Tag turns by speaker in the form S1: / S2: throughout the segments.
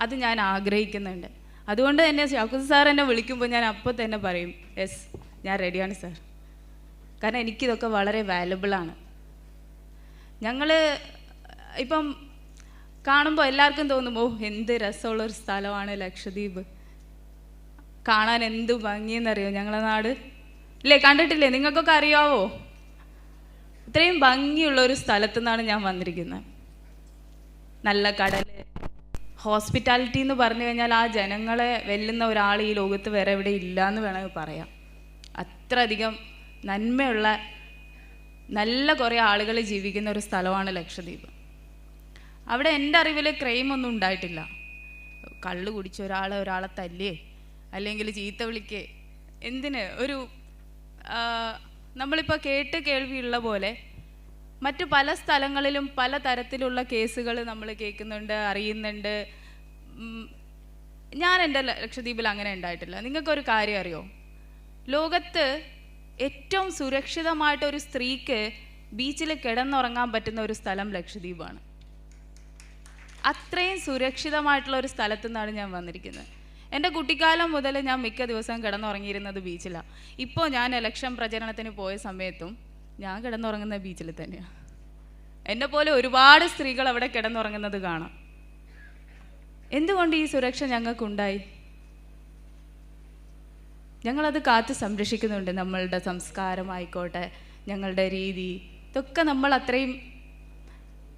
S1: അത് ഞാൻ ആഗ്രഹിക്കുന്നുണ്ട്. അതുകൊണ്ട് തന്നെ ഷൗക്കത്ത് സാർ എന്നെ വിളിക്കുമ്പോൾ ഞാൻ അപ്പോൾ തന്നെ പറയും യെസ് ഞാൻ റെഡിയാണ് സാർ കാരണം എനിക്കിതൊക്കെ വളരെ വാലബിളാണ് ഞങ്ങൾ ഇപ്പം കാണുമ്പോൾ എല്ലാവർക്കും തോന്നും ഓ എന്ത് രസമുള്ളൊരു സ്ഥലമാണ് ലക്ഷദ്വീപ്. കാണാൻ എന്ത് ഭംഗിയെന്നറിയോ ഞങ്ങളെ നാട്? ഇല്ലേ കണ്ടിട്ടില്ലേ? നിങ്ങൾക്കൊക്കെ അറിയാവോ? ഇത്രയും ഭംഗിയുള്ള ഒരു സ്ഥലത്തു നിന്നാണ് ഞാൻ വന്നിരിക്കുന്നത്. നല്ല കടൽ ഹോസ്പിറ്റാലിറ്റി എന്ന് പറഞ്ഞു കഴിഞ്ഞാൽ ആ ജനങ്ങളെ വെല്ലുന്ന ഒരാൾ ഈ ലോകത്ത് വേറെ എവിടെ ഇല്ല എന്ന് വേണമെങ്കിൽ പറയാം. അത്രയധികം നന്മയുള്ള നല്ല കുറേ ആളുകൾ ജീവിക്കുന്ന ഒരു സ്ഥലമാണ് ലക്ഷദ്വീപ്. അവിടെ എന്റെ അറിവിൽ ക്രൈം ഒന്നും ഉണ്ടായിട്ടില്ല. കള്ള് കുടിച്ച ഒരാളെ ഒരാളെ തല്ലേ അല്ലെങ്കിൽ ചീത്ത വിളിക്കേ എന്തിന്? ഒരു നമ്മളിപ്പോൾ കേട്ട് കേൾവിയുള്ള പോലെ മറ്റു പല സ്ഥലങ്ങളിലും പല തരത്തിലുള്ള കേസുകൾ നമ്മൾ കേൾക്കുന്നുണ്ട് അറിയുന്നുണ്ട്. ഞാൻ എന്റെ ലക്ഷദ്വീപിൽ അങ്ങനെ ഉണ്ടായിട്ടില്ല. നിങ്ങൾക്കൊരു കാര്യം അറിയോ? ലോകത്ത് ഏറ്റവും സുരക്ഷിതമായിട്ട് ഒരു സ്ത്രീക്ക് ബീച്ചിൽ കിടന്നുറങ്ങാൻ പറ്റുന്ന ഒരു സ്ഥലം ലക്ഷദ്വീപാണ്. അത്രയും സുരക്ഷിതമായിട്ടുള്ള ഒരു സ്ഥലത്തു നിന്നാണ് ഞാൻ വന്നിരിക്കുന്നത്. എന്റെ കുട്ടിക്കാലം മുതൽ ഞാൻ മിക്ക ദിവസവും കിടന്നുറങ്ങിയിരുന്നത് ബീച്ചിലാണ് ഇപ്പോൾ ഞാൻ ഇലക്ഷൻ പ്രചരണത്തിന് പോയ സമയത്തും ഞാൻ കിടന്നുറങ്ങുന്ന ബീച്ചിൽ തന്നെയാണ് എന്നെ പോലെ ഒരുപാട് സ്ത്രീകൾ അവിടെ കിടന്നുറങ്ങുന്നത് കാണാം. എന്തുകൊണ്ട് ഈ സുരക്ഷ ഞങ്ങൾക്കുണ്ടായി? ഞങ്ങളത് കാത്തു സംരക്ഷിക്കുന്നുണ്ട്. നമ്മളുടെ സംസ്കാരമായിക്കോട്ടെ ഞങ്ങളുടെ രീതി ഇതൊക്കെ നമ്മൾ അത്രയും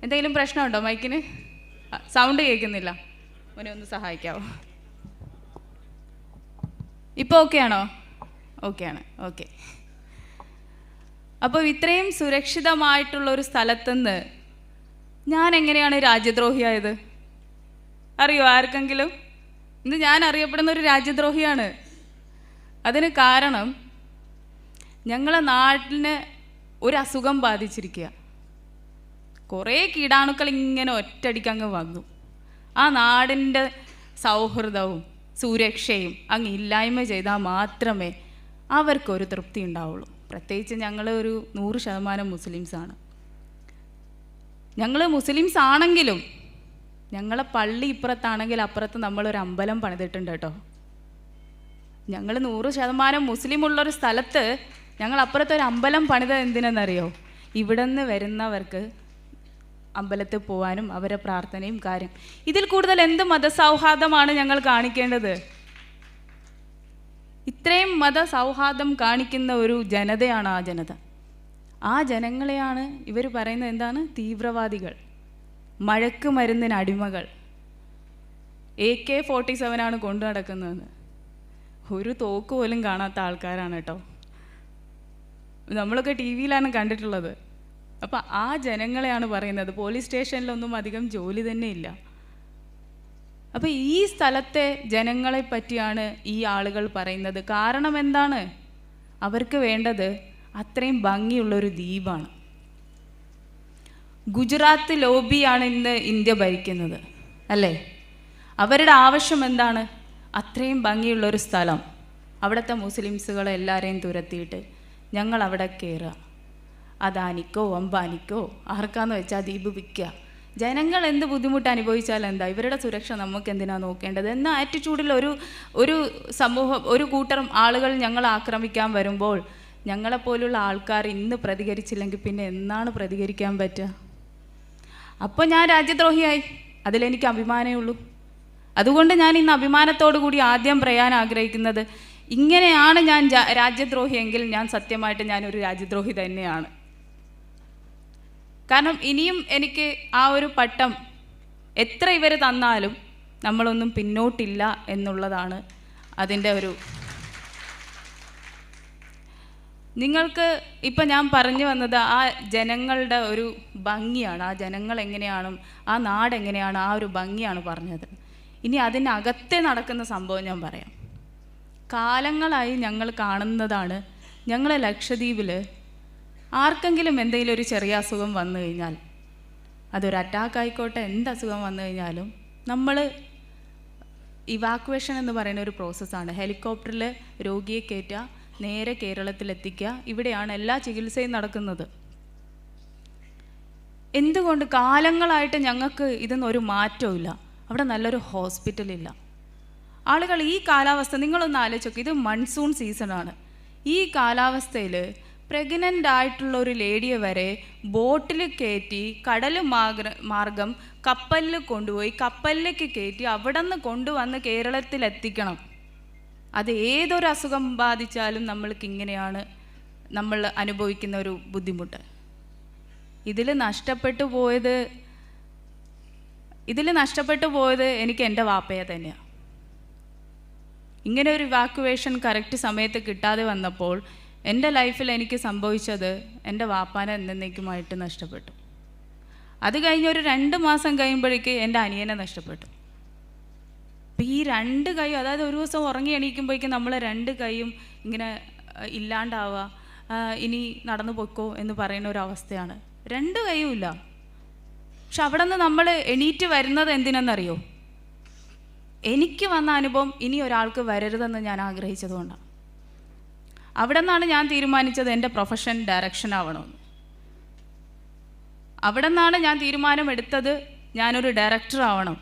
S1: എന്തെങ്കിലും പ്രശ്നമുണ്ടോ മൈക്കിന്? സൗണ്ട് കേൾക്കുന്നില്ല. മോനെ ഒന്ന് സഹായിക്കാവോ? ഇപ്പോൾ ഓക്കെ ആണോ? ഓക്കെ ആണ്. ഓക്കെ അപ്പോൾ ഇത്രയും സുരക്ഷിതമായിട്ടുള്ള ഒരു സ്ഥലത്തുനിന്ന് ഞാൻ എങ്ങനെയാണ് രാജ്യദ്രോഹിയായത്? അറിയോ ആർക്കെങ്കിലും? ഇന്ന് ഞാൻ അറിയപ്പെടുന്ന ഒരു രാജ്യദ്രോഹിയാണ്. അതിന് കാരണം ഞങ്ങളെ നാട്ടിന് ഒരു അസുഖം ബാധിച്ചിരിക്കുക. കുറേ കീടാണുക്കൾ ഇങ്ങനെ ഒറ്റടിക്ക് അങ്ങ് വന്നു. ആ നാടിന്റെ സൗഹൃദവും സുരക്ഷയും അങ്ങ് ഇല്ലായ്മ ചെയ്താൽ മാത്രമേ അവർക്കൊരു തൃപ്തി ഉണ്ടാവുള്ളൂ. പ്രത്യേകിച്ച് ഞങ്ങൾ ഒരു നൂറ് ശതമാനം മുസ്ലിംസാണ്. ഞങ്ങൾ മുസ്ലിംസ് ആണെങ്കിലും ഞങ്ങളെ പള്ളി ഇപ്പുറത്താണെങ്കിൽ അപ്പുറത്ത് നമ്മളൊരു അമ്പലം പണിതിട്ടുണ്ട് കേട്ടോ. ഞങ്ങൾ നൂറ് ശതമാനം മുസ്ലിം ഉള്ളൊരു സ്ഥലത്ത് ഞങ്ങൾ അപ്പുറത്ത് ഒരു അമ്പലം പണിത എന്തിനെന്നറിയോ? ഇവിടെ നിന്ന് വരുന്നവർക്ക് അമ്പലത്തിൽ പോകാനും അവരെ പ്രാർത്ഥനയും കാര്യം. ഇതിൽ കൂടുതൽ എന്ത് മതസൗഹാർദ്ദമാണ് ഞങ്ങൾ കാണിക്കേണ്ടത്? ഇത്രയും മത സൗഹാർദ്ദം കാണിക്കുന്ന ഒരു ജനതയാണ് ആ ജനത. ആ ജനങ്ങളെയാണ് ഇവർ പറയുന്നത് എന്താണ്? തീവ്രവാദികൾ മഴക്ക് മരുന്നിന് അടിമകൾ. എ കെ ഫോർട്ടി സെവനാണ് കൊണ്ടു നടക്കുന്നതെന്ന് ഒരു തോക്ക് പോലും കാണാത്ത ആൾക്കാരാണ് കേട്ടോ. നമ്മളൊക്കെ ടി വിയിലാണ് കണ്ടിട്ടുള്ളത്. അപ്പം ആ ജനങ്ങളെയാണ് പറയുന്നത്. പോലീസ് സ്റ്റേഷനിലൊന്നും അധികം ജോലി തന്നെ ഇല്ല. അപ്പം ഈ സ്ഥലത്തെ ജനങ്ങളെ പറ്റിയാണ് ഈ ആളുകൾ പറയുന്നത്. കാരണം എന്താണ്? അവർക്ക് വേണ്ടത് അത്രയും ഭംഗിയുള്ളൊരു ദ്വീപാണ്. ഗുജറാത്ത് ലോബിയാണ് ഇന്ന് ഇന്ത്യ ഭരിക്കുന്നത് അല്ലേ? അവരുടെ ആവശ്യം എന്താണ്? അത്രയും ഭംഗിയുള്ളൊരു സ്ഥലം. അവിടുത്തെ മുസ്ലിംസുകളെ എല്ലാവരെയും തുരത്തിയിട്ട് ഞങ്ങൾ അവിടെ കയറുക അദാനിക്കോ അംബാനിക്കോ ആർക്കാന്ന് വെച്ചാൽ ദ്വീപ് വിൽക്കുക ജനങ്ങൾ എന്ത് ബുദ്ധിമുട്ട് അനുഭവിച്ചാൽ എന്താ? ഇവരുടെ സുരക്ഷ നമുക്ക് എന്തിനാ നോക്കേണ്ടത്? എന്ന ആറ്റിറ്റ്യൂഡിൽ ഒരു ഒരു സമൂഹം ഒരു കൂട്ടം ആളുകൾ ഞങ്ങൾ ആക്രമിക്കാൻ വരുമ്പോൾ ഞങ്ങളെപ്പോലുള്ള ആൾക്കാർ ഇന്ന് പ്രതികരിച്ചില്ലെങ്കിൽ പിന്നെ എന്നാണ് പ്രതികരിക്കാൻ പറ്റുക? അപ്പോൾ ഞാൻ രാജ്യദ്രോഹിയായി. അതിലെനിക്ക് അഭിമാനമേ ഉള്ളൂ. അതുകൊണ്ട് ഞാൻ ഇന്ന് അഭിമാനത്തോടു കൂടി ആദ്യം പറയാൻ ആഗ്രഹിക്കുന്നത് ഇങ്ങനെയാണ് ഞാൻ രാജ്യദ്രോഹിയെങ്കിൽ ഞാൻ സത്യമായിട്ട് ഞാനൊരു രാജ്യദ്രോഹി തന്നെയാണ്. കാരണം ഇനിയും എനിക്ക് ആ ഒരു പട്ടം എത്ര ഇവർ തന്നാലും നമ്മളൊന്നും പിന്നോട്ടില്ല എന്നുള്ളതാണ് അതിന്റെ ഒരു നിങ്ങൾക്ക് ഇപ്പം ഞാൻ പറഞ്ഞു വന്നത് ആ ജനങ്ങളുടെ ഒരു ഭംഗിയാണ് ആ ജനങ്ങൾ എങ്ങനെയാണ് ആ നാട് എങ്ങനെയാണ് ആ ഒരു ഭംഗിയാണ് പറഞ്ഞത്. ഇനി അതിനകത്തെ നടക്കുന്ന സംഭവം ഞാൻ പറയാം. കാലങ്ങളായി ഞങ്ങൾ കാണുന്നതാണ് ഞങ്ങളെ ലക്ഷദ്വീപിൽ ആർക്കെങ്കിലും എന്തെങ്കിലും ഒരു ചെറിയ അസുഖം വന്നു കഴിഞ്ഞാൽ അതൊരു അറ്റാക്ക് ആയിക്കോട്ടെ എന്ത് അസുഖം വന്നു കഴിഞ്ഞാലും നമ്മൾ ഇവാക്വേഷൻ എന്ന് പറയുന്ന ഒരു പ്രോസസ്സാണ് ഹെലികോപ്റ്ററിൽ രോഗിയെ കയറ്റുക നേരെ കേരളത്തിലെത്തിക്കുക ഇവിടെയാണ് എല്ലാ ചികിത്സയും നടക്കുന്നത്. എന്തുകൊണ്ട് കാലങ്ങളായിട്ട് ഞങ്ങൾക്ക് ഇതൊന്നും ഒരു മാറ്റവും അവിടെ നല്ലൊരു ഹോസ്പിറ്റലില്ല ആളുകൾ ഈ കാലാവസ്ഥ നിങ്ങളൊന്ന് ആലോചിച്ചോക്ക് ഇത് മൺസൂൺ സീസണാണ് ഈ കാലാവസ്ഥയിൽ പ്രഗ്നന്റ് ആയിട്ടുള്ള ഒരു ലേഡിയെ വരെ ബോട്ടിൽ കയറ്റി കടൽ മാർഗ കപ്പലിൽ കൊണ്ടുപോയി കപ്പലിലേക്ക് കയറ്റി അവിടെ നിന്ന് കൊണ്ടുവന്ന് കേരളത്തിൽ എത്തിക്കണം അത് ഏതൊരു അസുഖം ബാധിച്ചാലും നമ്മൾക്ക് ഇങ്ങനെയാണ് നമ്മൾ അനുഭവിക്കുന്ന ഒരു ബുദ്ധിമുട്ട്. ഇതിൽ നഷ്ടപ്പെട്ടു പോയത് ഇതിൽ നഷ്ടപ്പെട്ടു പോയത് എനിക്ക് എന്റെ വാപ്പയെ തന്നെയാണ് ഇങ്ങനെ ഒരു ഇവാക്യുവേഷൻ കറക്റ്റ് സമയത്ത് കിട്ടാതെ വന്നപ്പോൾ എന്റെ ലൈഫിൽ എനിക്ക് സംഭവിച്ചത് എന്റെ വാപ്പാനെ എന്നേക്കുമായിട്ട് നഷ്ടപ്പെട്ടു. അത് കഴിഞ്ഞ് ഒരു രണ്ട് മാസം കഴിയുമ്പോഴേക്ക് എന്റെ അനിയനെ നഷ്ടപ്പെട്ടു. അപ്പം ഈ രണ്ട് കൈയും അതായത് ഒരു ദിവസം ഉറങ്ങി എണീക്കുമ്പോഴേക്കും നമ്മൾ രണ്ട് കൈയും ഇങ്ങനെ ഇല്ലാണ്ടാവുക ഇനി നടന്നു പൊക്കോ എന്ന് പറയുന്ന ഒരു അവസ്ഥയാണ്. രണ്ട് കൈയും ഇല്ല. പക്ഷെ അവിടെ നിന്ന് നമ്മൾ എണീറ്റ് വരുന്നത് എന്തിനെന്നറിയോ? എനിക്ക് വന്ന അനുഭവം ഇനി ഒരാൾക്ക് വരരുതെന്ന് ഞാൻ ആഗ്രഹിച്ചതുകൊണ്ടാണ്. അവിടെ നിന്നാണ് ഞാൻ തീരുമാനിച്ചത് എന്റെ പ്രൊഫഷൻ ഡയറക്ഷൻ ആവണമെന്ന്. അവിടെ നിന്നാണ് ഞാൻ തീരുമാനമെടുത്തത് ഞാനൊരു ഡയറക്ടർ ആവണം.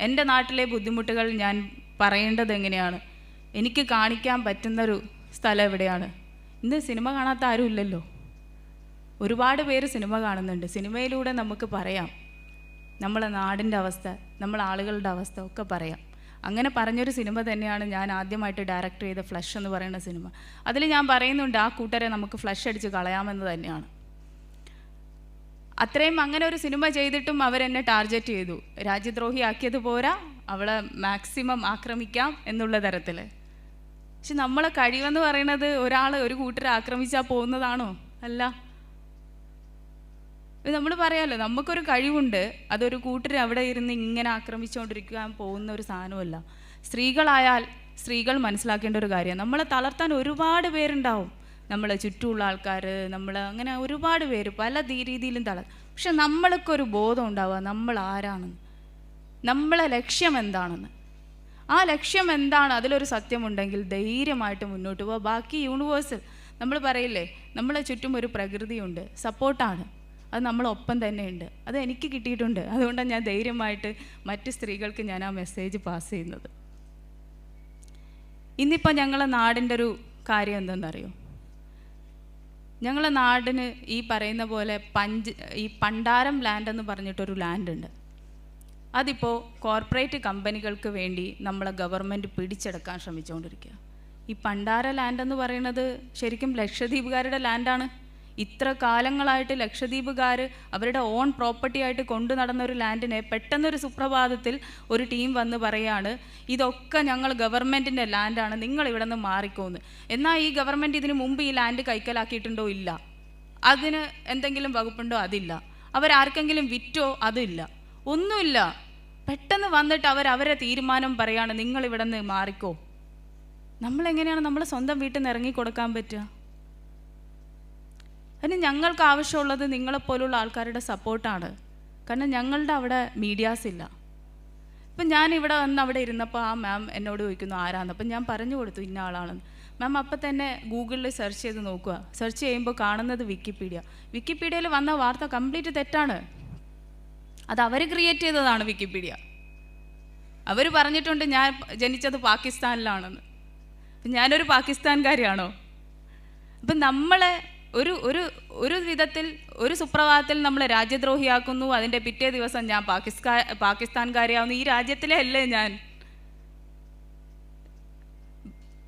S1: എന്റെ നാട്ടിലെ ബുദ്ധിമുട്ടുകൾ ഞാൻ പറയേണ്ടത് എങ്ങനെയാണ്? എനിക്ക് കാണിക്കാൻ പറ്റുന്നൊരു സ്ഥലം എവിടെയാണ്? ഇന്ന് സിനിമ കാണാത്ത ആരുമില്ലല്ലോ ഒരുപാട് പേര് സിനിമ കാണുന്നുണ്ട്. സിനിമയിലൂടെ നമുക്ക് പറയാം. നമ്മളെ നാടിന്റെ അവസ്ഥ നമ്മളെ ആളുകളുടെ അവസ്ഥ ഒക്കെ പറയാം. അങ്ങനെ പറഞ്ഞൊരു സിനിമ തന്നെയാണ് ഞാൻ ആദ്യമായിട്ട് ഡയറക്ട് ചെയ്ത ഫ്ലഷ് എന്ന് പറയുന്ന സിനിമ. അതിൽ ഞാൻ പറയുന്നുണ്ട് ആ കൂട്ടരെ നമുക്ക് ഫ്ലഷ് അടിച്ച് കളയാമെന്ന് തന്നെയാണ്. അത്രയും അങ്ങനെ ഒരു സിനിമ ചെയ്തിട്ടും അവരെന്നെ ടാർഗറ്റ് ചെയ്തു. രാജ്യദ്രോഹി ആക്കിയത് പോരാ അവളെ മാക്സിമം ആക്രമിക്കാം എന്നുള്ള തരത്തിൽ പക്ഷെ നമ്മളെ കഴിവെന്ന് പറയുന്നത് ഒരാൾ ഒരു കൂട്ടരെ ആക്രമിച്ചാൽ പോകുന്നതാണോ അല്ല. നമ്മൾ പറയാമല്ലോ നമുക്കൊരു കഴിവുണ്ട് അതൊരു കൂട്ടർ അവിടെ ഇരുന്ന് ഇങ്ങനെ ആക്രമിച്ചുകൊണ്ടിരിക്കാൻ പോകുന്ന ഒരു സാധനമല്ല സ്ത്രീകളായാൽ സ്ത്രീകൾ മനസ്സിലാക്കേണ്ട ഒരു കാര്യമാണ്. നമ്മളെ തളർത്താൻ ഒരുപാട് പേരുണ്ടാവും. നമ്മളെ ചുറ്റുമുള്ള ആൾക്കാർ നമ്മൾ അങ്ങനെ ഒരുപാട് പേര് പല രീതിയിലും തളർ പക്ഷെ നമ്മൾക്കൊരു ബോധം ഉണ്ടാവുക നമ്മൾ ആരാണെന്ന്. നമ്മളെ ലക്ഷ്യം എന്താണെന്ന്. ആ ലക്ഷ്യം എന്താണ്? അതിലൊരു സത്യമുണ്ടെങ്കിൽ ധൈര്യമായിട്ട് മുന്നോട്ട് പോവുക. ബാക്കി യൂണിവേഴ്സൽ നമ്മൾ പറയില്ലേ നമ്മളെ ചുറ്റും ഒരു പ്രകൃതിയുണ്ട്. സപ്പോർട്ടാണ് അത് നമ്മളൊപ്പം തന്നെയുണ്ട്. അത് എനിക്ക് കിട്ടിയിട്ടുണ്ട്. അതുകൊണ്ടാണ് ഞാൻ ധൈര്യമായിട്ട് മറ്റ് സ്ത്രീകൾക്ക് ഞാൻ ആ മെസ്സേജ് പാസ് ചെയ്യുന്നത്. ഇന്നിപ്പോൾ ഞങ്ങളെ നാടിന്റെ ഒരു കാര്യം എന്തെന്നറിയോ? ഞങ്ങളെ നാടിന് ഈ പറയുന്ന പോലെ പഞ്ച് ഈ പണ്ടാരം ലാൻഡ് എന്ന് പറഞ്ഞിട്ടൊരു ലാൻഡ് ഉണ്ട്. അതിപ്പോൾ കോർപ്പറേറ്റ് കമ്പനികൾക്ക് വേണ്ടി നമ്മളെ ഗവൺമെന്റ് പിടിച്ചെടുക്കാൻ ശ്രമിച്ചുകൊണ്ടിരിക്കുക. ഈ പണ്ടാര ലാൻഡ് എന്ന് പറയുന്നത് ശരിക്കും ലക്ഷദ്വീപുകാരുടെ ലാൻഡാണ് ഇത്ര കാലങ്ങളായിട്ട് ലക്ഷദ്വീപുകാർ അവരുടെ ഓൺ പ്രോപ്പർട്ടി ആയിട്ട് കൊണ്ടു നടന്ന ഒരു ലാൻഡിനെ പെട്ടെന്നൊരു സുപ്രഭാതത്തിൽ ഒരു ടീം വന്ന് പറയാണ് ഇതൊക്കെ ഞങ്ങൾ ഗവൺമെന്റിന്റെ ലാൻഡാണ് നിങ്ങൾ ഇവിടെ നിന്ന് മാറിക്കോന്ന്. എന്നാൽ ഈ ഗവൺമെന്റ് ഇതിന് മുമ്പ് ഈ ലാൻഡ് കൈക്കലാക്കിയിട്ടുണ്ടോ ഇല്ല. അതിന് എന്തെങ്കിലും വകുപ്പുണ്ടോ? അതില്ല. അവരാർക്കെങ്കിലും വിറ്റോ? അതില്ല. ഒന്നുമില്ല. പെട്ടെന്ന് വന്നിട്ട് അവർ അവരെ തീരുമാനം പറയാണ് നിങ്ങൾ ഇവിടെ നിന്ന് മാറിക്കോ. നമ്മളെങ്ങനെയാണ് നമ്മൾ സ്വന്തം വീട്ടിൽ നിന്ന് ഇറങ്ങി കൊടുക്കാൻ പറ്റുക? അതിന് ഞങ്ങൾക്ക് ആവശ്യമുള്ളത് നിങ്ങളെപ്പോലുള്ള ആൾക്കാരുടെ സപ്പോർട്ടാണ്. കാരണം ഞങ്ങളുടെ അവിടെ മീഡിയാസ് ഇല്ല. ഇപ്പം ഞാൻ ഇവിടെ വന്ന് അവിടെ ഇരുന്നപ്പോൾ ആ മാം എന്നോട് ചോദിക്കുന്നു ആരാന്ന്? അപ്പം ഞാൻ പറഞ്ഞു കൊടുത്തു ഇന്ന ആളാണെന്ന്. മാം അപ്പം തന്നെ ഗൂഗിളിൽ സെർച്ച് ചെയ്ത് നോക്കുക. സെർച്ച് ചെയ്യുമ്പോൾ കാണുന്നത് വിക്കിപീഡിയ വിക്കിപീഡിയയിൽ വന്ന വാർത്ത കംപ്ലീറ്റ് തെറ്റാണ്. അത് അവർ ക്രിയേറ്റ് ചെയ്തതാണ് വിക്കിപീഡിയ അവർ പറഞ്ഞിട്ടുണ്ട് ഞാൻ ജനിച്ചത് പാകിസ്ഥാനിലാണെന്ന്. ഞാനൊരു പാകിസ്ഥാൻകാരിയാണോ? അപ്പം നമ്മളെ ഒരു ഒരു ഒരു വിധത്തിൽ ഒരു സുപ്രഭാതത്തിൽ നമ്മൾ രാജ്യദ്രോഹിയാക്കുന്നു. അതിന്റെ പിറ്റേ ദിവസം ഞാൻ പാകിസ്ഥാ പാകിസ്ഥാൻകാരിയാവുന്നു. ഈ രാജ്യത്തിലെ അല്ലേ ഞാൻ?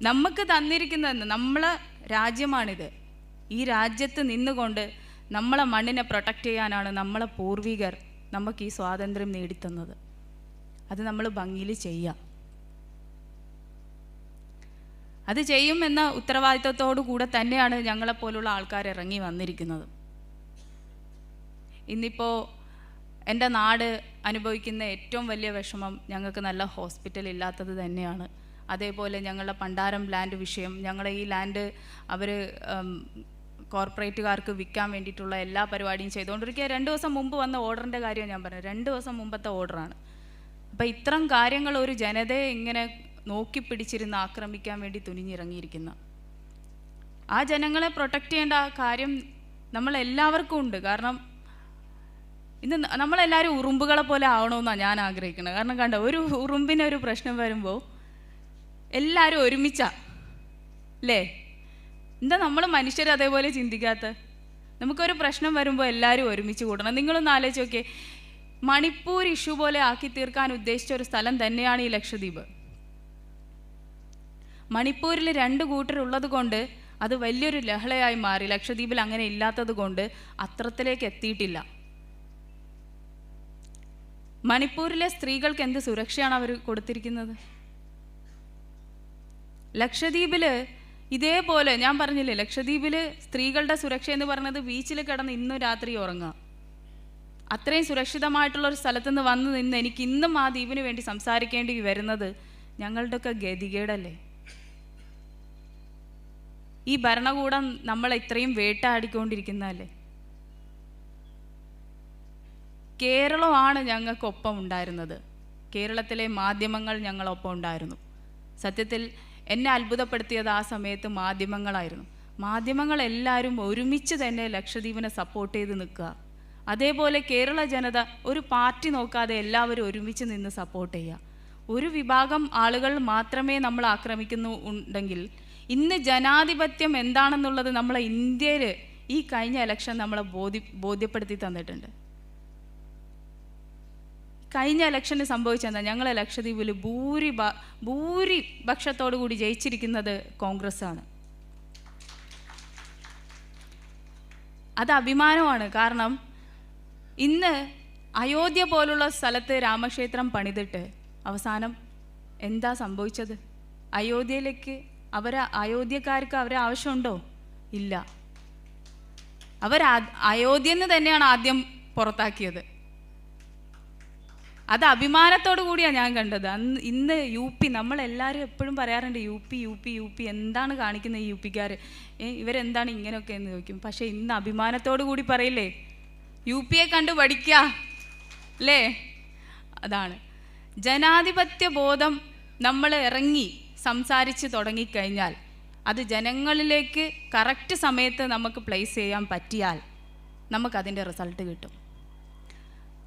S1: നമുക്ക് തന്നിരിക്കുന്നതെന്ന് നമ്മളെ രാജ്യമാണിത്. ഈ രാജ്യത്ത് നിന്നുകൊണ്ട് നമ്മളെ മണ്ണിനെ പ്രൊട്ടക്റ്റ് ചെയ്യാനാണ് നമ്മളെ പൂർവികർ നമുക്ക് ഈ സ്വാതന്ത്ര്യം നേടിത്തന്നത്. അത് നമ്മൾ ഭംഗിയിൽ ചെയ്യാം. അത് ചെയ്യും എന്ന ഉത്തരവാദിത്തത്തോടു കൂടെ തന്നെയാണ് ഞങ്ങളെപ്പോലുള്ള ആൾക്കാർ ഇറങ്ങി വന്നിരിക്കുന്നത്. ഇന്നിപ്പോൾ എന്റെ നാട് അനുഭവിക്കുന്ന ഏറ്റവും വലിയ വിഷമം ഞങ്ങൾക്ക് നല്ല ഹോസ്പിറ്റൽ ഇല്ലാത്തത് തന്നെയാണ്. അതേപോലെ ഞങ്ങളുടെ പണ്ടാരം ലാൻഡ് വിഷയം ഞങ്ങളുടെ ഈ ലാൻഡ് അവർ കോർപ്പറേറ്റുകാർക്ക് വിൽക്കാൻ വേണ്ടിയിട്ടുള്ള എല്ലാ പരിപാടിയും ചെയ്തുകൊണ്ടിരിക്കുക. രണ്ട് ദിവസം മുമ്പ് വന്ന ഓർഡറിന്റെ കാര്യം ഞാൻ പറഞ്ഞു രണ്ട് ദിവസം മുമ്പത്തെ ഓർഡറാണ്. അപ്പോൾ ഇത്തരം കാര്യങ്ങൾ ഒരു ജനതയെ ഇങ്ങനെ നോക്കി പിടിച്ചിരുന്ന് ആക്രമിക്കാൻ വേണ്ടി തുനിഞ്ഞിറങ്ങിയിരിക്കുന്ന. ആ ജനങ്ങളെ പ്രൊട്ടക്റ്റ് ചെയ്യേണ്ട കാര്യം നമ്മളെല്ലാവർക്കും ഉണ്ട്. കാരണം ഇന്ന് നമ്മളെല്ലാവരും ഉറുമ്പുകളെ പോലെ ആവണമെന്നാണ് ഞാൻ ആഗ്രഹിക്കുന്നത്. കാരണം കണ്ട ഒരു ഉറുമ്പിന് ഒരു പ്രശ്നം വരുമ്പോൾ എല്ലാവരും ഒരുമിച്ചാ. അല്ലേ എന്താ നമ്മൾ മനുഷ്യർ അതേപോലെ ചിന്തിക്കാത്ത നമുക്കൊരു പ്രശ്നം വരുമ്പോൾ എല്ലാവരും ഒരുമിച്ച് കൂടണം. നിങ്ങളൊന്ന് ആലോചിച്ച് നോക്കിയേ. മണിപ്പൂർ ഇഷ്യൂ പോലെ ആക്കി തീർക്കാൻ ഉദ്ദേശിച്ച ഒരു സ്ഥലം തന്നെയാണ് ഈ ലക്ഷദ്വീപ്. മണിപ്പൂരിൽ രണ്ട് കൂട്ടരുള്ളത് കൊണ്ട് അത് വലിയൊരു ലഹളയായി മാറി. ലക്ഷദ്വീപിൽ അങ്ങനെ ഇല്ലാത്തത് കൊണ്ട് അത്രത്തിലേക്ക് എത്തിയിട്ടില്ല. മണിപ്പൂരിലെ സ്ത്രീകൾക്ക് എന്ത് സുരക്ഷയാണ് അവർ കൊടുത്തിരിക്കുന്നത്? ലക്ഷദ്വീപിൽ ഇതേപോലെ ഞാൻ പറഞ്ഞില്ലേ ലക്ഷദ്വീപിൽ സ്ത്രീകളുടെ സുരക്ഷ എന്ന് പറയുന്നത് ബീച്ചിൽ കിടന്ന് ഇന്നും രാത്രി ഉറങ്ങുക അത്രയും സുരക്ഷിതമായിട്ടുള്ള ഒരു സ്ഥലത്ത് നിന്ന് വന്ന് നിന്ന് എനിക്ക് ഇന്നും ആ ദ്വീപിന് വേണ്ടി സംസാരിക്കേണ്ടി വരുന്നത് ഞങ്ങളുടെയൊക്കെ ഗതികേടല്ലേ? ഈ ഭരണകൂടം നമ്മൾ ഇത്രയും വേട്ടാടിക്കൊണ്ടിരിക്കുന്നതല്ലേ? കേരളമാണ് ഞങ്ങൾക്കൊപ്പം ഉണ്ടായിരുന്നത്. കേരളത്തിലെ മാധ്യമങ്ങൾ ഞങ്ങളൊപ്പം ഉണ്ടായിരുന്നു. സത്യത്തിൽ എന്നെ അത്ഭുതപ്പെടുത്തിയത് ആ സമയത്ത് മാധ്യമങ്ങളായിരുന്നു. മാധ്യമങ്ങൾ എല്ലാവരും ഒരുമിച്ച് തന്നെ ലക്ഷദ്വീപിനെ സപ്പോർട്ട് ചെയ്ത് നിൽക്കുക. അതേപോലെ കേരള ജനത ഒരു പാർട്ടി നോക്കാതെ എല്ലാവരും ഒരുമിച്ച് നിന്ന് സപ്പോർട്ട് ചെയ്യുക. ഒരു വിഭാഗം ആളുകൾ മാത്രമേ നമ്മൾ ആക്രമിക്കുന്നു ഉണ്ടെങ്കിൽ ഇന്ന് ജനാധിപത്യം എന്താണെന്നുള്ളത് നമ്മളെ ഇന്ത്യയിൽ ഈ കഴിഞ്ഞ ഇലക്ഷൻ നമ്മളെ ബോധ്യ ബോധ്യപ്പെടുത്തി തന്നിട്ടുണ്ട്. കഴിഞ്ഞ ഇലക്ഷന് സംഭവിച്ചെന്താ ഞങ്ങൾ ലക്ഷദ്വീപിൽ ഭൂരി ഭൂരിപക്ഷത്തോടു കൂടി ജയിച്ചിരിക്കുന്നത് കോൺഗ്രസ് ആണ് അത് അഭിമാനമാണ്. കാരണം ഇന്ന് അയോധ്യ പോലുള്ള സ്ഥലത്ത് രാമക്ഷേത്രം പണിതിട്ട് അവസാനം എന്താ സംഭവിച്ചത്? അയോധ്യയിലേക്ക് അവരെ അയോധ്യക്കാർക്ക് അവരെ ആവശ്യമുണ്ടോ? ഇല്ല. അവർ അയോധ്യന്ന് തന്നെയാണ് ആദ്യം പുറത്താക്കിയത്. അത് അഭിമാനത്തോടു കൂടിയാണ് ഞാൻ കണ്ടത്. അന്ന് ഇന്ന് യു പി നമ്മളെല്ലാവരും എപ്പോഴും പറയാറുണ്ട് U P U P U P എന്താണ് കാണിക്കുന്നത് യു പിക്കാർ ഇവരെന്താണ് ഇങ്ങനെയൊക്കെ എന്ന് ചോദിക്കും. പക്ഷേ ഇന്ന് അഭിമാനത്തോടു കൂടി പറയില്ലേ? യു പിയെ കണ്ടു പഠിക്കുക അല്ലേ അതാണ്. ജനാധിപത്യ ബോധം നമ്മൾ ഇറങ്ങി. സംസാരിച്ച് തുടങ്ങിക്കഴിഞ്ഞാൽ അത് ജനങ്ങളിലേക്ക് കറക്റ്റ് സമയത്ത് നമുക്ക് പ്ലേസ് ചെയ്യാൻ പറ്റിയാൽ നമുക്കതിന്റെ റിസൾട്ട് കിട്ടും.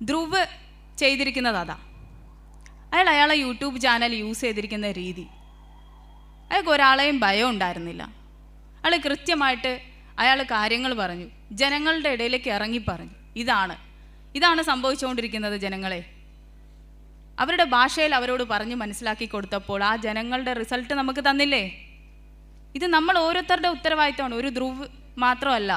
S1: ധ്രുവ് ചെയ്തിരിക്കുന്നത് അതാ. അയാൾ അയാളെ യൂട്യൂബ് ചാനൽ യൂസ് ചെയ്തിരിക്കുന്ന രീതി. അയാൾക്ക് ഒരാളെയും ഭയം ഉണ്ടായിരുന്നില്ല. അയാൾ കൃത്യമായിട്ട് അയാൾ കാര്യങ്ങൾ പറഞ്ഞു. ജനങ്ങളുടെ ഇടയിലേക്ക് ഇറങ്ങി പറഞ്ഞു. ഇതാണ് ഇതാണ് സംഭവിച്ചുകൊണ്ടിരിക്കുന്നത് ജനങ്ങളെ. അവരുടെ ഭാഷയിൽ അവരോട് പറഞ്ഞ് മനസ്സിലാക്കി കൊടുത്തപ്പോൾ ആ ജനങ്ങളുടെ റിസൾട്ട് നമുക്ക് തന്നില്ലേ? ഇത് നമ്മൾ ഓരോരുത്തരുടെ ഉത്തരവാദിത്തമാണ് ഒരു ധ്രുവ് മാത്രമല്ല.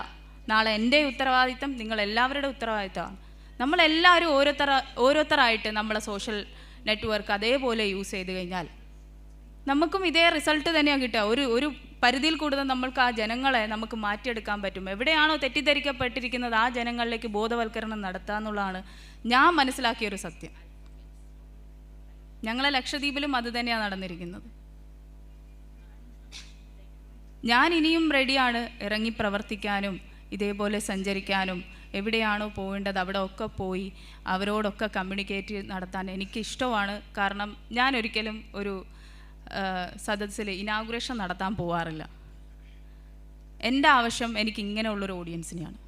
S1: നാളെ എന്റെ ഉത്തരവാദിത്തം നിങ്ങൾ എല്ലാവരുടെ ഉത്തരവാദിത്തമാണ് നമ്മളെല്ലാവരും ഓരോരുത്തർ ഓരോരുത്തരായിട്ട് നമ്മളെ സോഷ്യൽ നെറ്റ്വർക്ക് അതേപോലെ യൂസ് ചെയ്ത് കഴിഞ്ഞാൽ നമുക്കും ഇതേ റിസൾട്ട് തന്നെയാണ് കിട്ടുക. ഒരു ഒരു പരിധിയിൽ കൂടുതൽ നമ്മൾക്ക് ആ ജനങ്ങളെ നമുക്ക് മാറ്റിയെടുക്കാൻ പറ്റും. എവിടെയാണോ തെറ്റിദ്ധരിക്കപ്പെട്ടിരിക്കുന്നത് ആ ജനങ്ങളിലേക്ക് ബോധവൽക്കരണം നടത്തുക എന്നുള്ളതാണ് ഞാൻ മനസ്സിലാക്കിയൊരു സത്യം. ഞങ്ങളെ ലക്ഷദ്വീപിലും അത് തന്നെയാണ് നടന്നിരിക്കുന്നത്. ഞാൻ ഇനിയും റെഡിയാണ് ഇറങ്ങി പ്രവർത്തിക്കാനും ഇതേപോലെ സഞ്ചരിക്കാനും എവിടെയാണോ പോകേണ്ടത് അവിടെ ഒക്കെ പോയി അവരോടൊക്കെ കമ്മ്യൂണിക്കേറ്റ് നടത്താൻ എനിക്കിഷ്ടമാണ്. കാരണം ഞാൻ ഒരിക്കലും ഒരു സദസ്സിൽ ഇനാഗുറേഷൻ നടത്താൻ പോവാറില്ല. എന്റെ ആവശ്യം എനിക്ക് ഇങ്ങനെയുള്ളൊരു ഓഡിയൻസിനെയാണ്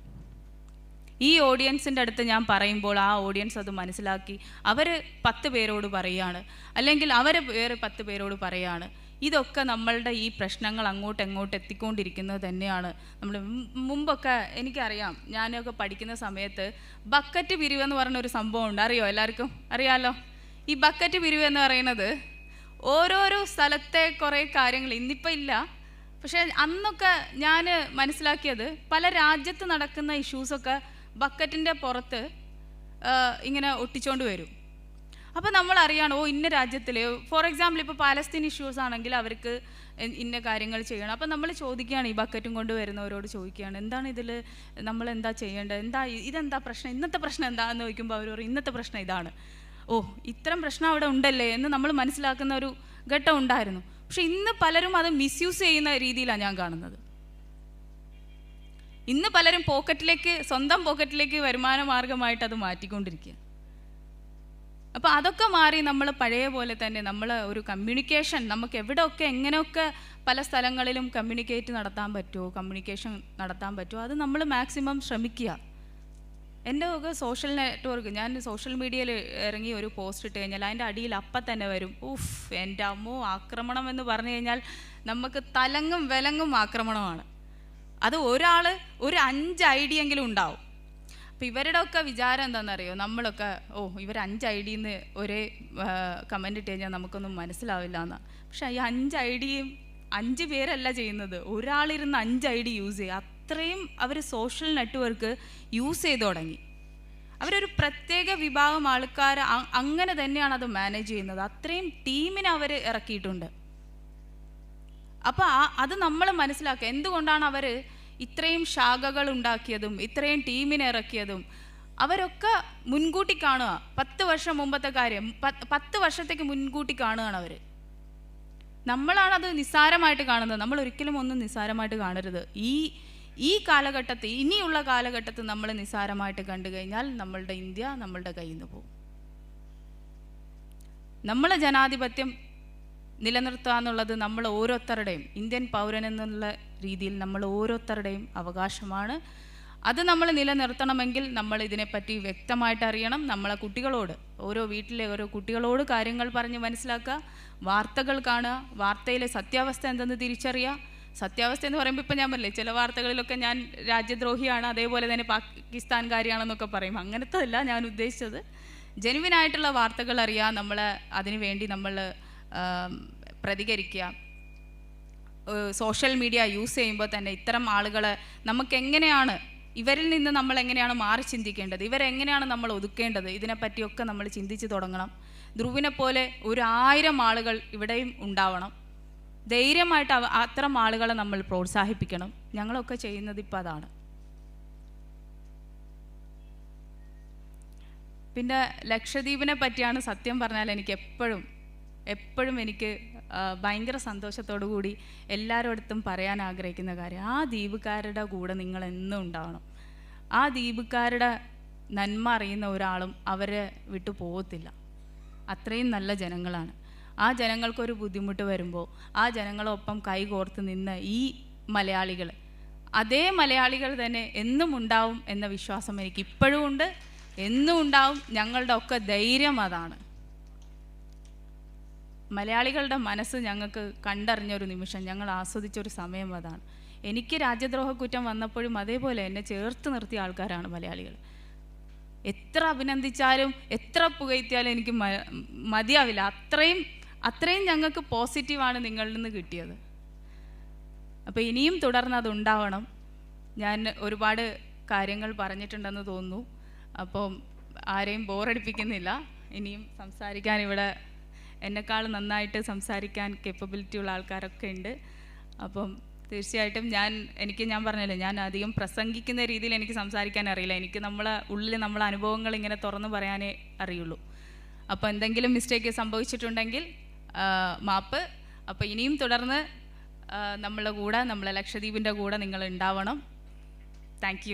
S1: ഈ ഓഡിയൻസിന്റെ അടുത്ത് ഞാൻ പറയുമ്പോൾ ആ ഓഡിയൻസ് അത് മനസ്സിലാക്കി അവർ പത്ത് പേരോട് പറയുകയാണ് അല്ലെങ്കിൽ അവർ വേറെ പത്ത് പേരോട് പറയുകയാണ് ഇതൊക്കെ നമ്മളുടെ ഈ പ്രശ്നങ്ങൾ അങ്ങോട്ട് എങ്ങോട്ട് എത്തിക്കൊണ്ടിരിക്കുന്നത് തന്നെയാണ്. നമ്മൾ മുമ്പൊക്കെ എനിക്കറിയാം ഞാനൊക്കെ പഠിക്കുന്ന സമയത്ത് ബക്കറ്റ് പിരിവ് എന്ന് പറഞ്ഞൊരു സംഭവം ഉണ്ട്. അറിയോ എല്ലാവർക്കും? അറിയാലോ? ഈ ബക്കറ്റ് പിരിവ് എന്ന് പറയുന്നത് ഓരോരോ സ്ഥലത്തെ കുറേ കാര്യങ്ങൾ ഇന്നിപ്പോൾ ഇല്ല. പക്ഷേ അന്നൊക്കെ ഞാൻ മനസ്സിലാക്കിയത് പല രാജ്യത്ത് നടക്കുന്ന ഇഷ്യൂസൊക്കെ ബക്കറ്റിന്റെ പുറത്ത് ഇങ്ങനെ ഒട്ടിച്ചുകൊണ്ട് വരും. അപ്പോൾ നമ്മൾ അറിയണം ഓ ഇന്ന രാജ്യത്തിൽ ഫോർ എക്സാമ്പിൾ ഇപ്പോൾ പാലസ്തീൻ ഇഷ്യൂസ് ആണെങ്കിൽ അവർക്ക് ഇന്ന കാര്യങ്ങൾ ചെയ്യണം. അപ്പോൾ നമ്മൾ ചോദിക്കുകയാണ് ഈ ബക്കറ്റും കൊണ്ട് വരുന്നവരോട് ചോദിക്കുകയാണ് എന്താണ് ഇതിൽ നമ്മൾ എന്താ ചെയ്യേണ്ടത്? എന്താ ഇതെന്താ പ്രശ്നം? ഇന്നത്തെ പ്രശ്നം എന്താണെന്ന് ചോദിക്കുമ്പോൾ അവർ പറയും ഇന്നത്തെ പ്രശ്നം ഇതാണ്. ഓ ഇത്തരം പ്രശ്നം അവിടെ ഉണ്ടല്ലേ എന്ന് നമ്മൾ മനസ്സിലാക്കുന്ന ഒരു ഘട്ടം ഉണ്ടായിരുന്നു. പക്ഷെ ഇന്ന് പലരും അത് മിസ്യൂസ് ചെയ്യുന്ന രീതിയിലാണ് ഞാൻ കാണുന്നത്. ഇന്ന് പലരും പോക്കറ്റിലേക്ക് സ്വന്തം പോക്കറ്റിലേക്ക് വരുമാന മാർഗമായിട്ട് അത് മാറ്റിക്കൊണ്ടിരിക്കുക. അപ്പോൾ അതൊക്കെ മാറി നമ്മൾ പഴയ പോലെ തന്നെ നമ്മൾ ഒരു കമ്മ്യൂണിക്കേഷൻ നമുക്ക് എവിടെയൊക്കെ എങ്ങനെയൊക്കെ പല സ്ഥലങ്ങളിലും കമ്മ്യൂണിക്കേറ്റ് നടത്താൻ പറ്റുമോ കമ്മ്യൂണിക്കേഷൻ നടത്താൻ പറ്റുമോ അത് നമ്മൾ മാക്സിമം ശ്രമിക്കുക. എന്റെ ഒക്കെ സോഷ്യൽ നെറ്റ്വർക്ക് ഞാൻ സോഷ്യൽ മീഡിയയിൽ ഇറങ്ങി ഒരു പോസ്റ്റ് ഇട്ട് കഴിഞ്ഞാൽ അതിന്റെ അടിയിൽ അപ്പം തന്നെ വരും. ഉഫ് എന്റെ അമ്മോ ആക്രമണം എന്ന് പറഞ്ഞു കഴിഞ്ഞാൽ നമുക്ക് തലങ്ങും വിലങ്ങും ആക്രമണമാണ്. അത് ഒരാൾ ഒരു അഞ്ച് ഐഡിയ എങ്കിലും ഉണ്ടാവും. അപ്പോൾ ഇവരുടെ ഒക്കെ വിചാരം എന്താണെന്നറിയോ? നമ്മളൊക്കെ ഓ ഇവർ അഞ്ച് ഐ ഡിന്ന് ഒരേ കമന്റ് ഇട്ട് കഴിഞ്ഞാൽ നമുക്കൊന്നും മനസ്സിലാവില്ല എന്നാണ് പക്ഷേ ഈ അഞ്ച് ഐ ഡിയും അഞ്ച് പേരല്ല ചെയ്യുന്നത്. ഒരാളിരുന്ന് അഞ്ച് ഐ ഡി യൂസ് ചെയ്യുക. അത്രയും അവർ സോഷ്യൽ നെറ്റ്വർക്ക് യൂസ് ചെയ്ത് തുടങ്ങി. അവരൊരു പ്രത്യേക വിഭാഗം ആൾക്കാർ അങ്ങനെ തന്നെയാണ് അത് മാനേജ് ചെയ്യുന്നത്. അത്രയും ടീമിനെ അവർ ഇറക്കിയിട്ടുണ്ട്. അപ്പോൾ ആ അത് നമ്മൾ മനസ്സിലാക്കുക. എന്തുകൊണ്ടാണ് അവർ ഇത്രയും ശാഖകൾ ഉണ്ടാക്കിയതും ഇത്രയും ടീമിനെ ഇറക്കിയതും? അവരൊക്കെ മുൻകൂട്ടി കാണുക. പത്ത് വർഷം മുമ്പത്തെ കാര്യം പത്ത് വർഷത്തേക്ക് മുൻകൂട്ടി കാണുകയാണ് അവർ നമ്മളാണത് നിസ്സാരമായിട്ട് കാണുന്നത്. നമ്മൾ ഒരിക്കലും ഒന്നും നിസ്സാരമായിട്ട് കാണരുത്. ഈ ഈ കാലഘട്ടത്തിൽ ഇനിയുള്ള കാലഘട്ടത്തിൽ നമ്മൾ നിസ്സാരമായിട്ട് കണ്ടു കഴിഞ്ഞാൽ നമ്മളുടെ ഇന്ത്യ നമ്മളുടെ കയ്യിൽ നിന്ന് പോകും. നമ്മളെ ജനാധിപത്യം നിലനിർത്തുക എന്നുള്ളത് നമ്മൾ ഓരോരുത്തരുടെയും ഇന്ത്യൻ പൗരൻ എന്നുള്ള രീതിയിൽ നമ്മൾ ഓരോരുത്തരുടെയും അവകാശമാണ്. അത് നമ്മൾ നിലനിർത്തണമെങ്കിൽ നമ്മൾ ഇതിനെപ്പറ്റി വ്യക്തമായിട്ട് അറിയണം. നമ്മളെ കുട്ടികളോട് ഓരോ വീട്ടിലെ ഓരോ കുട്ടികളോട് കാര്യങ്ങൾ പറഞ്ഞ് മനസ്സിലാക്കുക. വാർത്തകൾ കാണുക. വാർത്തയിലെ സത്യാവസ്ഥ എന്തെന്ന് തിരിച്ചറിയുക. സത്യാവസ്ഥ എന്ന് പറയുമ്പോൾ ഇപ്പം ഞാൻ പറഞ്ഞില്ലേ ചില വാർത്തകളിലൊക്കെ ഞാൻ രാജ്യദ്രോഹിയാണ് അതേപോലെ തന്നെ പാകിസ്ഥാൻകാരിയാണെന്നൊക്കെ പറയും. അങ്ങനത്തെ അല്ല ഞാൻ ഉദ്ദേശിച്ചത്. ജനുവിനായിട്ടുള്ള വാർത്തകൾ അറിയാം നമ്മൾ അതിനു വേണ്ടി നമ്മൾ പ്രതികരിക്കുക. സോഷ്യൽ മീഡിയ യൂസ് ചെയ്യുമ്പോൾ തന്നെ ഇത്തരം ആളുകളെ നമുക്ക് എങ്ങനെയാണ് ഇവരിൽ നിന്ന് നമ്മൾ എങ്ങനെയാണ് മാറി ചിന്തിക്കേണ്ടത്? ഇവരെങ്ങനെയാണ് നമ്മൾ ഒതുക്കേണ്ടത്? ഇതിനെപ്പറ്റിയൊക്കെ നമ്മൾ ചിന്തിച്ചു തുടങ്ങണം. ധ്രുവിനെ പോലെ ഒരു ആയിരം ആളുകൾ ഇവിടെയും ഉണ്ടാവണം. ധൈര്യമായിട്ട് അത്തരം ആളുകളെ നമ്മൾ പ്രോത്സാഹിപ്പിക്കണം. ഞങ്ങളൊക്കെ ചെയ്യുന്നത് ഇപ്പോൾ അതാണ്. പിന്നെ ലക്ഷദ്വീപിനെ പറ്റിയാണ് സത്യം പറഞ്ഞാൽ എനിക്ക് എപ്പോഴും എപ്പോഴും എനിക്ക് ഭയങ്കര സന്തോഷത്തോടു കൂടി എല്ലാവരോടത്തും പറയാൻ ആഗ്രഹിക്കുന്ന കാര്യം ആ ദ്വീപുകാരുടെ കൂടെ നിങ്ങൾ എന്നും ഉണ്ടാവണം. ആ ദ്വീപുകാരുടെ നന്മ അറിയുന്ന ഒരാളും അവരെ വിട്ടു പോകത്തില്ല. അത്രയും നല്ല ജനങ്ങളാണ്. ആ ജനങ്ങൾക്കൊരു ബുദ്ധിമുട്ട് വരുമ്പോൾ ആ ജനങ്ങളൊപ്പം കൈകോർത്ത് നിന്ന് ഈ മലയാളികൾ അതേ മലയാളികൾ തന്നെ എന്നും ഉണ്ടാവും എന്ന വിശ്വാസം എനിക്ക് ഇപ്പോഴും ഉണ്ട്. എന്നും ഉണ്ടാവും. ഞങ്ങളുടെ ഒക്കെ ധൈര്യം അതാണ്. മലയാളികളുടെ മനസ്സ് ഞങ്ങൾക്ക് കണ്ടറിഞ്ഞൊരു നിമിഷം ഞങ്ങൾ ആസ്വദിച്ചൊരു സമയം അതാണ്. എനിക്ക് രാജ്യദ്രോഹ കുറ്റം വന്നപ്പോഴും അതേപോലെ എന്നെ ചേർത്ത് നിർത്തിയ ആൾക്കാരാണ് മലയാളികൾ. എത്ര അഭിനന്ദിച്ചാലും എത്ര പുകഴ്ത്തിയാലും എനിക്ക് മതിയാവില്ല. അത്രയും അത്രയും ഞങ്ങൾക്ക് പോസിറ്റീവാണ് നിങ്ങളിൽ നിന്ന് കിട്ടിയത്. അപ്പോൾ ഇനിയും തുടർന്ന് അതുണ്ടാവണം. ഞാൻ ഒരുപാട് കാര്യങ്ങൾ പറഞ്ഞിട്ടുണ്ടെന്ന് തോന്നുന്നു. അപ്പം ആരെയും ബോറടിപ്പിക്കുന്നില്ല ഇനിയും സംസാരിക്കാൻ ഇവിടെ എന്നെക്കാൾ നന്നായിട്ട് സംസാരിക്കാൻ കേപ്പബിലിറ്റി ഉള്ള ആൾക്കാരൊക്കെ ഉണ്ട്. അപ്പം തീർച്ചയായിട്ടും ഞാൻ എനിക്ക് ഞാൻ പറഞ്ഞല്ലോ ഞാൻ അധികം പ്രസംഗിക്കുന്ന രീതിയിൽ എനിക്ക് സംസാരിക്കാൻ അറിയില്ല. എനിക്ക് നമ്മളെ ഉള്ളിൽ നമ്മളെ അനുഭവങ്ങൾ ഇങ്ങനെ തുറന്നു പറയാനേ അറിയുള്ളൂ. അപ്പോൾ എന്തെങ്കിലും മിസ്റ്റേക്ക് സംഭവിച്ചിട്ടുണ്ടെങ്കിൽ മാപ്പ്. അപ്പോൾ ഇനിയും തുടർന്ന് നമ്മളുടെ നമ്മളെ കൂടെ നമ്മളെ ലക്ഷദ്വീപിന്റെ കൂടെ നിങ്ങൾ ഉണ്ടാവണം. താങ്ക്